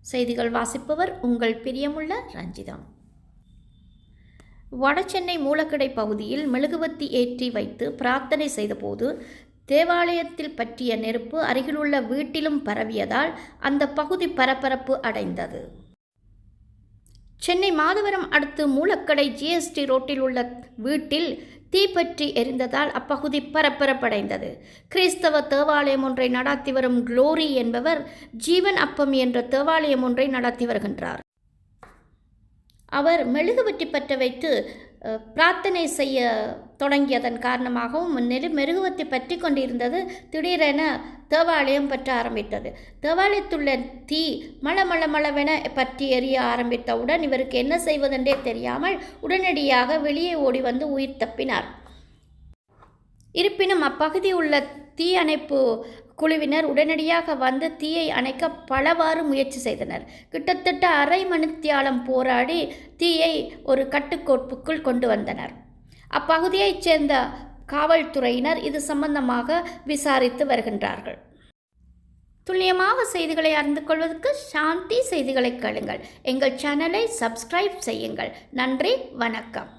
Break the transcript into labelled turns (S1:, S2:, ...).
S1: செய்திகள் வாசிப்பவர் உங்கள் பிரியமுள்ள ரஞ்சிதம். வடசென்னை மூலக்கடை பகுதியில் மெழுகுவத்தி ஏற்றி வைத்து பிரார்த்தனை செய்தபோது தேவாலயத்தில் பற்றிய நெருப்பு அருகிலுள்ள வீட்டிலும் பரவியதால் அந்த பகுதி பரபரப்பு அடைந்தது. சென்னை மாதவரம் அடுத்து மூலக்கடை ஜிஎஸ்டி ரோட்டில் உள்ள வீட்டில் தீப்பற்றி எரிந்ததால் அப்பகுதி பரபரப்படைந்தது. கிறிஸ்தவ தேவாலயம் ஒன்றை நடாத்தி வரும் குளோரி என்பவர் ஜீவன் அப்பம் என்ற தேவாலயம் ஒன்றை நடத்தி வருகின்றார். அவர் மெழுகுவட்டி பற்ற வைத்து பிரார்த்தனை செய்ய தொடங்கியதன் காரணமாகவும் நெரு மெருகுவத்தை பற்றி கொண்டிருந்தது திடீரென தேவாலயம் பற்ற ஆரம்பித்தது. தேவாலயத்துள்ள தீ மள மள மளவென பற்றி எரிய ஆரம்பித்தவுடன் இவருக்கு என்ன செய்வதென்றே தெரியாமல் உடனடியாக வெளியே ஓடி வந்து உயிர் தப்பினார். இருப்பினும் அப்பகுதி உள்ள தீயணைப்பு குழுவினர் உடனடியாக வந்து தீயை அணைக்க பலவாறு முயற்சி செய்தனர். கிட்டத்தட்ட அரை மணித்தியாலம் போராடி தீயை ஒரு கட்டுக்கோப்புக்குள் கொண்டு வந்தனர். அப்பகுதியைச் சேர்ந்த காவல்துறையினர் இது சம்பந்தமாக விசாரித்து வருகின்றார்கள். துல்லியமாக செய்திகளை அறிந்து கொள்வதற்கு சாந்தி செய்திகளை கேளுங்கள். எங்கள் சேனலை சப்ஸ்கிரைப் செய்யுங்கள். நன்றி வணக்கம்.